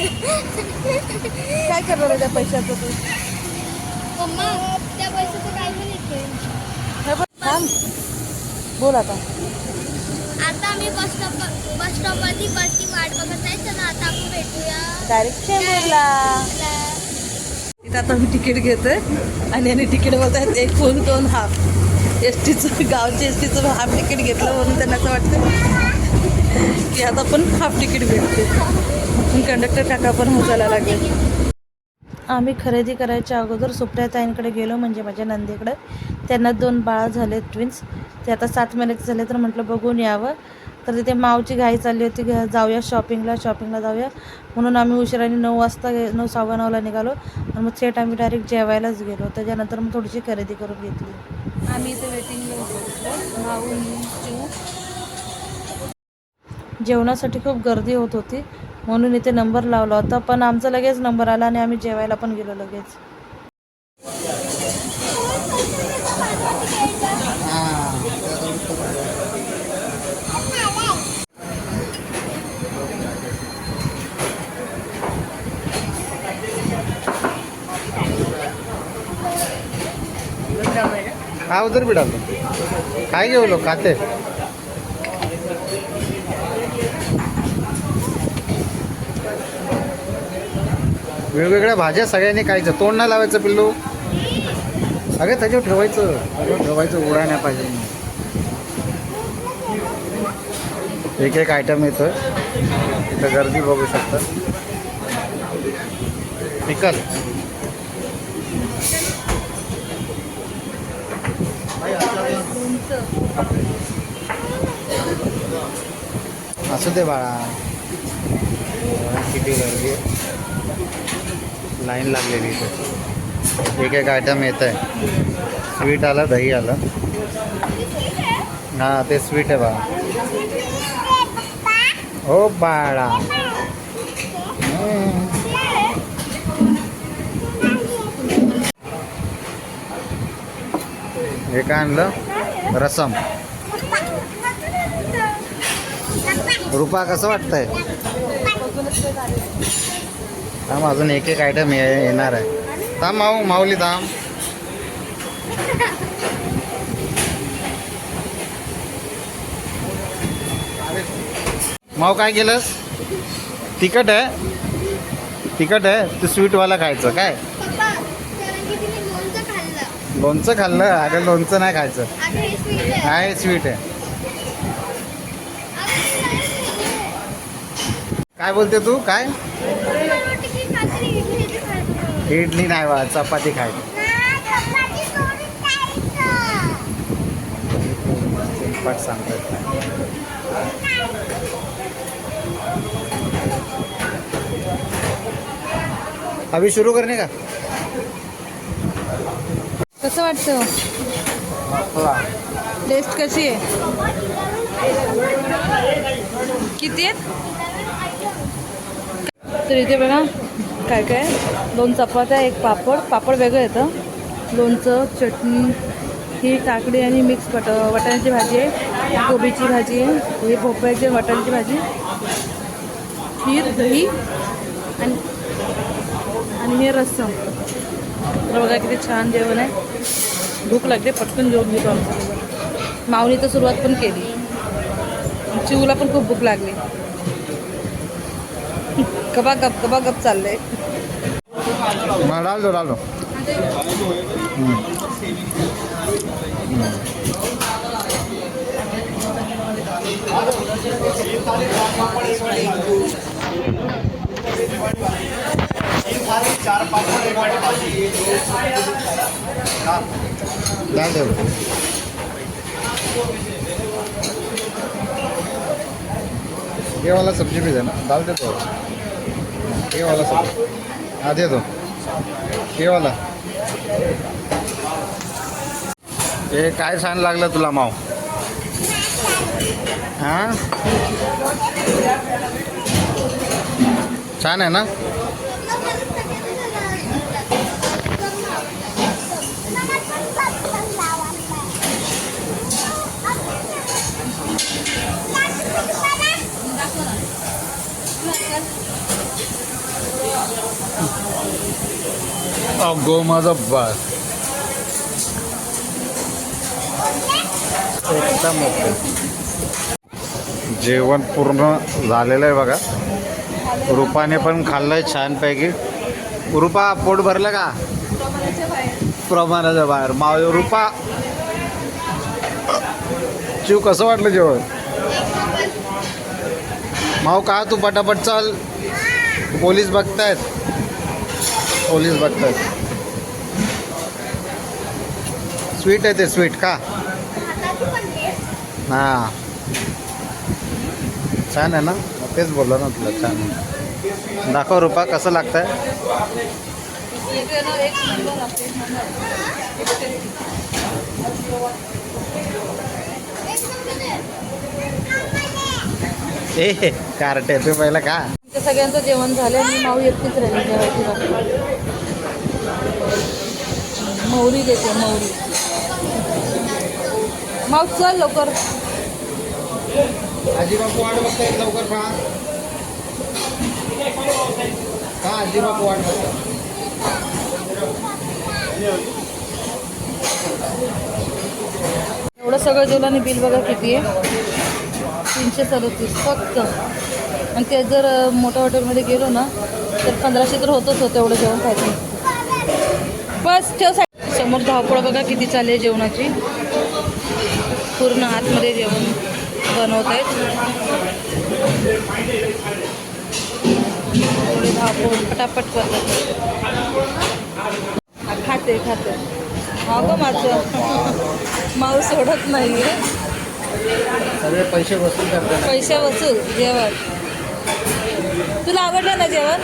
काय करणार आहे त्या पैशाचं तू? मम्मा त्या पैशाचं काय पण येते हे बघ, थांब. बोल आता. आता आम्ही बस स्टॉप बस स्टॉपवरती बसची वाट बघत आहे चला आता आपण भेटूया. डायरेक्ट चेंबूरला. इथं आता मी तिकीट घेतोय आणि यांनी तिकीट बोलतायत एक फुल दोन हाफ. एस टीचं गावचे एस टीचं हाफ तिकीट घेतलं म्हणून त्यांना असं वाटतं की आता पण हाफ तिकीट भेटते पण कंडक्टर काका पण हसायला लागले. आम्ही खरेदी करायच्या अगोदर सुप्रियाताईंकडे गेलो म्हणजे माझ्या नंदीकडे. त्यांना दोन बाळा झाले ट्विन्स ते आता सात महिन्याचे झाले तर म्हटलं बघून यावं. तर तिथे मावची घाई चालली होती जाऊया शॉपिंगला शॉपिंगला जाऊया. म्हणून आम्ही उशिराने नऊ वाजता गे नऊ सव्वा नऊला निघालो. आणि मग थेट आम्ही डायरेक्ट जेवायलाच गेलो. त्याच्यानंतर मग थोडीशी खरेदी करून घेतली. आम्ही इथे वेटिंगला जेवणासाठी खूप गर्दी होत होती. म्हणून इथे नंबर लावला होता पण आमचा लगेच नंबर आला आणि आम्ही जेवायला पण गेलो लगेच. हा उधर बिडाल काय घेऊ लोक खाते. वेगवेगळ्या भाज्या सगळ्यांनी खायचं. तोंड नाही लावायचं पिल्लू. अगं त्याच्यावर ठेवायचं. त्याच्यावर ठेवायचं उडा नाही पाहिजे एक एक आयटम येतं. इथं गर्दी बघू शकता. पिकल. असू दे बाळा. किती गर्दी आहे. लाईन लागलेली इथे. एक एक आयटम येत आहे. स्वीट आलं दही आलं. हां ते स्वीट आहे बाळा हो बाळा. हे काय आणलं? रसम. रुपा कसं वाटतंय? थांब अजून एक एक आयटम येणार आहे. थांब माऊ माऊली थांब. माऊ काय केलंस? तिखट आहे. तिखट आहे. ते स्वीटवाला खायचं काय? लोणचं खाल्लं. अगं लोणचं नाही खायचं. आहे. काय स्वीट आहे. काय बोलते तू? काय मला वाटतं की काहीतरी इडली इथे खायचं. इडली नाही बा चपाती खायचं. सिंपट सांगतात. अभी शुरू करणे का? कसं वाटतं? टेस्ट कशी आहे? किती आहेत? तर इथे बघा. काय काय? दोन चपात्या एक पापड. पापड वेगळं येतं. लोणचं चटणी ही काकडी आणि मिक्स पट वटाण्याची भाजी आहे. कोबीची भाजी आहे. ही भोपळ्याची वटाण्याची भाजी. खीर दही आणि आणि हे रस्सम. तर बघा किती छान जेवण आहे. भूक लागते पटकन जेवण घेतो आमचं माऊनी तर सुरुवात पण केली. चिवला पण खूप भूक लागली. गबा गप गबा गप चाललंय डाल दो डाल दो दो ये वाला सब्ज़ी भी देना डाल दे तो ये वाला सर. हाँ दे दो ये वाला हे काय छान लागलं तुला माव? हां? छान आहे ना? गो माझा बस एकदम ओके. जेवण पूर्ण झालेलं आहे बघा. रुपाने पण खाल्लंय छानपैकी. रुपा पोट भरलं का? प्रमाणाच्या बाहेर. माव रुपा. शिव कसं वाटलं जेवण? माव का तू पटापट चाल? पोलीस बघतायत. पोलीस बघतात स्वीट आहे ते स्वीट का? हां. छान आहे ना? तेच बोललो ना तुला छान आहे. दाखव रुपा कसं लागतंय? ए कार्टे तू पहिला का सगळ्यांचं जेवण झालं आणि माऊ एकटीच राहिली जेवायची मौरी देते मौरी. माऊ चल लवकर. आजी बापू वाट बघतायत लवकर पहा. का वाट बघतात एवढं सगळं जेवलं आणि बिल बघा किती आहे? तीनशे सदतीस फक्त. आणि ते जर मोठ्या हॉटेलमध्ये गेलो ना तर पंधराशे तर होतच होतं एवढं जेवण खायचं. बस ठेव समोर धावपळ बघा किती चालली आहे जेवणाची. पूर्ण आतमध्ये जेवण बनवत आहेत. एवढी धावपळ पटापट करतात. खाते खाते. हा गं माझं. माऊ सोडत नाही सगळे पैसे वसूल पैसे वसूल जेवण. तुला आवडलं ना जेवण?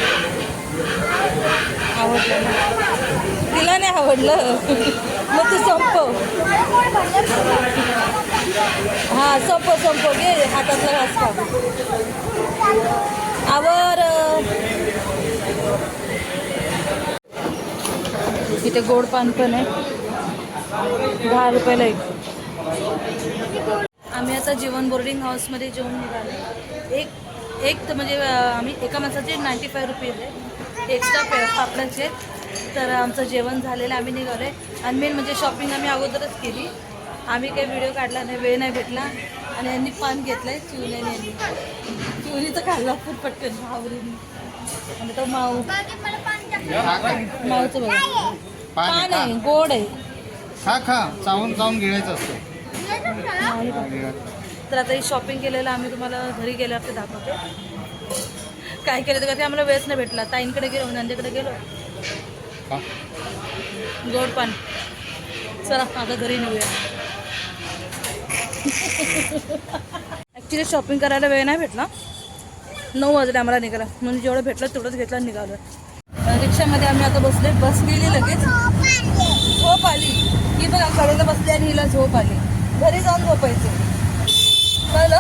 आवडलं. ना आवडलं. मग तू संपव. हा संपव संपव. घे हातातला घास खा आवर. इथे गोड पान पण आहे. दहा रुपयाला एक आम्ही आता जीवन बोर्डिंग हाऊसमध्ये जेवण निघालो. एक एक तर म्हणजे आम्ही एका माणसाचे नाईंटी फाय रुपीज आहे एक्स्ट्रा पे पापडाचे तर आमचं जेवण झालेलं आम्ही निघालो आहे आणि मेन म्हणजे शॉपिंग आम्ही अगोदरच केली. आम्ही काही व्हिडिओ काढला नाही वेळ नाही भेटला. आणि यांनी पान घेतलं आहे चिवल्याने यांनी चिवली तर खाल्ला खूप पटकन भावरीने आणि तो माऊ. माऊचं बघा. पान आहे गोड आहे. खा खा. चावून चावून गिळायचं असतं. तर आता ही शॉपिंग केलेलं आम्ही तुम्हाला घरी गेल्यावर दाखवतो. काय केलं तर ते आम्हाला वेळच नाही भेटला. ताईंकडे गेलो नंदेकडे गेलो. का? गोड पान. चला आता घरी नेऊया. ॲक्च्युली शॉपिंग करायला वेळ नाही भेटला. नऊ वाजले आम्हाला निघाला म्हणून जेवढं भेटलं तेवढंच घेतलं आणि निघालो. रिक्षामध्ये आम्ही आता बसले. बस गेली लगेच. झोप आली. ही बघा कडेला बसली आणि हिला झोप आली. घरी जाऊन झोपायचं. कळलं?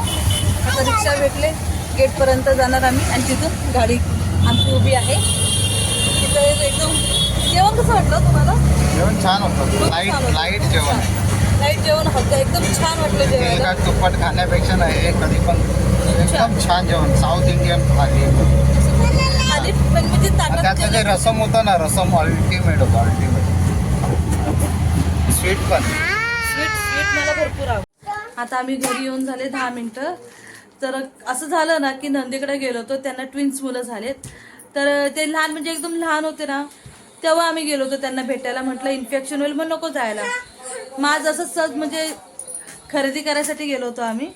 आता रिक्षा भेटले. गेटपर्यंत जाणार आम्ही आणि तिथून गाडी आमची उभी आहे. तिथं एकदम जेवण कसं वाटलं तुम्हाला? जेवण छान होतं. लाइट लाइट जेवण. लाइट जेवण होतं. एकदम छान वाटलं जेवायला. तेलकट तुप्पट खाण्यापेक्षा नाही कधी पण एकदम छान जेवण. South Indian thali. आधी पण म्हणजे त्यातलं जेवण- रसम होतं ना रसम अल्टिमेट होतं अल्टिमेट स्वीट पण. स्वीट स्वीट मला भरपूर आवडतं. आता आम्ही घरी येऊन झाले दहा मिनटं. तर असं झालं ना की नंदीकडे गेलो होतो त्यांना ट्विन्स मुलं झालेत. तर ते लहान म्हणजे एकदम लहान होते ना तेव्हा आम्ही गेलो होतो त्यांना भेटायला म्हटलं इन्फेक्शन होईल मग नको जायला. मग आज असं सहज म्हणजे खरेदी करायसाठी गेलो होतो आम्ही.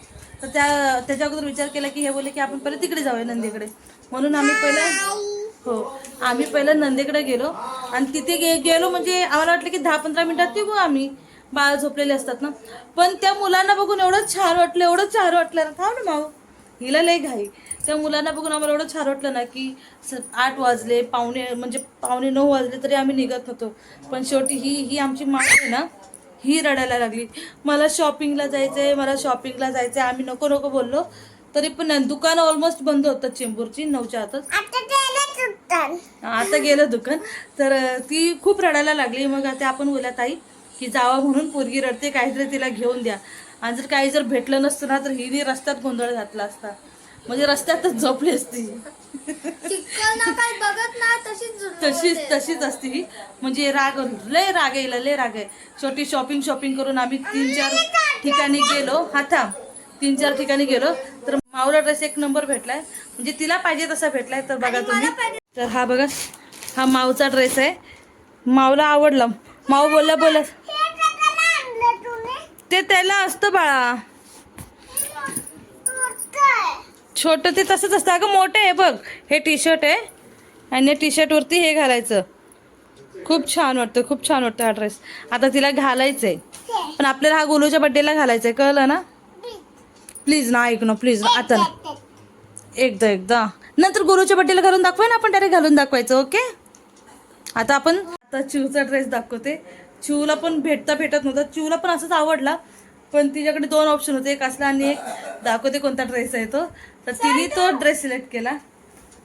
तर त्या त्याच्या अगोदर विचार केला की हे बोलले की आपण पहिले तिकडे जाऊया नंदीकडे. म्हणून आम्ही पहिलं हो आम्ही पहिलं नंदेकडे गेलो. आणि तिथे गे गेलो म्हणजे आम्हाला वाटलं की दहा पंधरा मिनटात निघू आम्ही. बाळ झोपलेले असतात ना. पण त्या मुलांना बघून एवढं छान वाटलं एवढं छान वाटलं ना. थांब ना माऊ. हिला लय घाई. त्या मुलांना बघून आम्हाला एवढं छान वाटलं ना की स- आठ वाजले पावणे म्हणजे पावणे नऊ वाजले तरी आम्ही निघत होतो. पण शेवटी ही ही आमची माळ आहे ना ही रडायला लागली. मला शॉपिंगला जायचं आहे मला शॉपिंगला जायचं आहे आम्ही नको नको बोललो. तरी पण दुकानं ऑलमोस्ट बंद होतात चेंबूरची नऊच्या आतच. आता गेलं दुकान. तर ती खूप रडायला लागली. मग आता आपण बोला ताई की जावा म्हणून पोरगी रडते काहीतरी तिला घेऊन द्या. आणि जर काही जर भेटलं नसतं ना तर हिने रस्त्यात गोंधळ घातला असता. म्हणजे रस्त्यातच झोपली असती. तशीच तशीच तशीच असते ही. म्हणजे राग लय राग येईल लय राग आहे. शेवटी शॉपिंग शॉपिंग करून आम्ही तीन चार ठिकाणी गेलो. हा थांब. तीन चार ठिकाणी गेलो. तर माऊला ड्रेस एक नंबर भेटलाय. म्हणजे तिला पाहिजे तसा भेटलाय तर बघा तुम्ही. तर हा बघा हा माऊचा ड्रेस आहे. माऊला आवडला. माऊ बोलला बोला ते त्याला असतं बाळा. छोट ते तसंच असतं. अगं मोठं आहे बघ. हे टी शर्ट आहे. आणि टी शर्टवरती हे घालायचं. खूप छान वाटतं. खूप छान वाटतं हा ड्रेस आता तिला घालायचं आहे पण आपल्याला हा गोलूच्या बड्डेला घालायचा आहे कळलं ना? प्लीज ना ऐक ना प्लीज ना. आता एकदा एकदा. नंतर गोलूच्या बड्डेला घालून दाखवाय ना. आपण डायरेक्ट घालून दाखवायचं ओके आता आपण आता चिवचा ड्रेस दाखवते. चिवला पण भेटता भेटत नव्हता. चिवला पण असंच आवडला पण तिच्याकडे दोन ऑप्शन होते. एक असला आणि एक दाखवते कोणता ड्रेस आहे तो. तर तिने तो ड्रेस सिलेक्ट केला.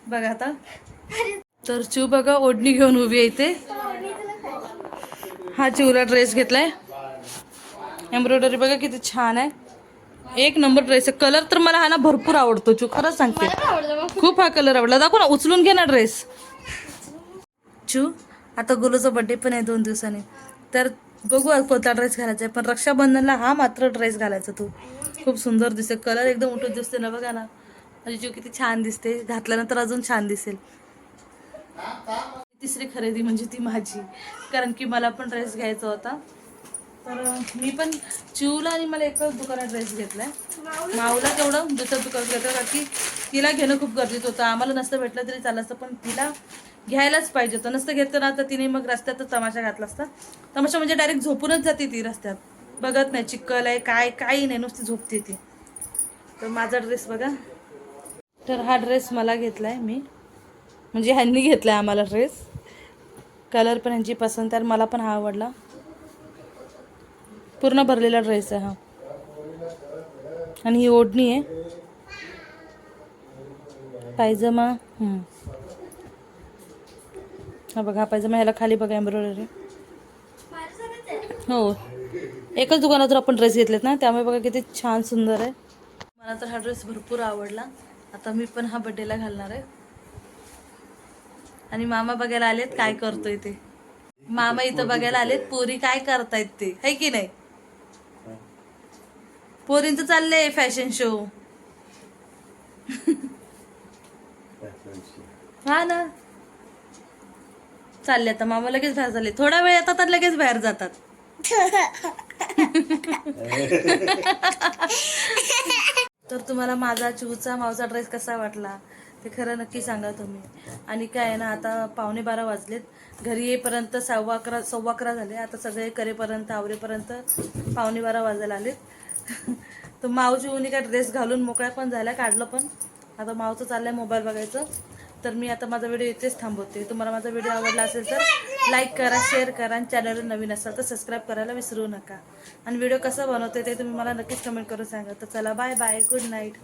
बघा आता. तर चिव बघा ओढणी घेऊन उभी आहे इथे. हा चिवला ड्रेस घेतलाय. एम्ब्रॉयडरी बघा किती छान आहे. एक नंबर ड्रेस आहे. कलर तर मला हा ना भरपूर आवडतो चिव. खरंच सांगते. खूप हा कलर आवडला. दाखव ना उचलून घे ना ड्रेस चू आता गुलूचा बड्डे पण आहे दोन दिवसांनी. तर बघू कोणता ड्रेस घालायचा आहे पण रक्षाबंधनला हा मात्र ड्रेस घालायचा तू. खूप सुंदर दिसते कलर एकदम उठून दिसते ना बघा ना. म्हणजे माझी जीव किती छान दिसते. घातल्यानंतर अजून छान दिसेल. तिसरी खरेदी म्हणजे ती माझी. कारण की मला पण ड्रेस घ्यायचा होता. तर मी पण चिवला आणि मला एकच दुकानात ड्रेस घेतलाय. माऊला तेवढं दुसऱ्या दुकानात घेतलं. कारण की तिला घेणं खूप गरजेचं होतं. आम्हाला नसतं भेटलं तरी चालायचं पण तिला घ्यायलाच पाहिजे होतं. नसतं घेतलं ना तर तिने मग रस्त्यातच तमाशा घातला असता. तमाशा म्हणजे डायरेक्ट झोपूनच जाते ती रस्त्यात. बघत नाही चिक्कल आहे काय काही नाही नुसती झोपते ती. तर माझा ड्रेस बघा. तर हा ड्रेस मला घेतला आहे मी. म्हणजे ह्यांनी घेतला आहे आम्हाला ड्रेस कलर पण ह्यांची पसंत आहे मला पण हा आवडला. पूर्ण भरलेला ड्रेस आहे हा. आणि ही ओढणी आहे. पायजमा. हम्म. हा बघा हा मग ह्याला खाली बघा एम्ब्रॉयडरी. हो. एकच दुकानातून आपण ड्रेस घेतलेत ना त्यामुळे बघा किती छान सुंदर आहे. मला तर हा ड्रेस भरपूर आवडला. आता मी पण हा बड्डेला घालणार आहे. आणि मामा बघायला आलेत काय करतोय ते. मामा इथं बघायला आलेत पोरी काय करतायत ते. है की नाही? पोरींच चाललंय फॅशन शो हा ना. चालले आता मामा लगेच बाहेर झाले थोडा वेळ येतात आणि लगेच बाहेर जातात. तर तुम्हाला माझा चिवचा मावचा ड्रेस कसा वाटला ते खरं नक्की सांगा तुम्ही. आणि काय आहे ना आता पावणे बारा वाजलेत. घरी येईपर्यंत सव्वा अकरा सव्वा अकरा झाले. आता सगळे करेपर्यंत आवरेपर्यंत पावणे बारा वाजायला आलेत. तर मावची उनी काय ड्रेस घालून मोकळ्या पण झाल्या काढलं पण. आता मावचं चाललंय मोबाईल बघायचं. तर मी आता माझा व्हिडिओ इथेच थांबवते. तुम्हाला माझा व्हिडिओ आवडला असेल तर लाईक करा शेअर करा आणि चॅनलवर नवीन असाल तर सबस्क्राईब करायला विसरू नका. आणि व्हिडिओ कसा बनवते ते तुम्ही मला नक्कीच कमेंट करून सांगा. तर चला बाय बाय गुड नाईट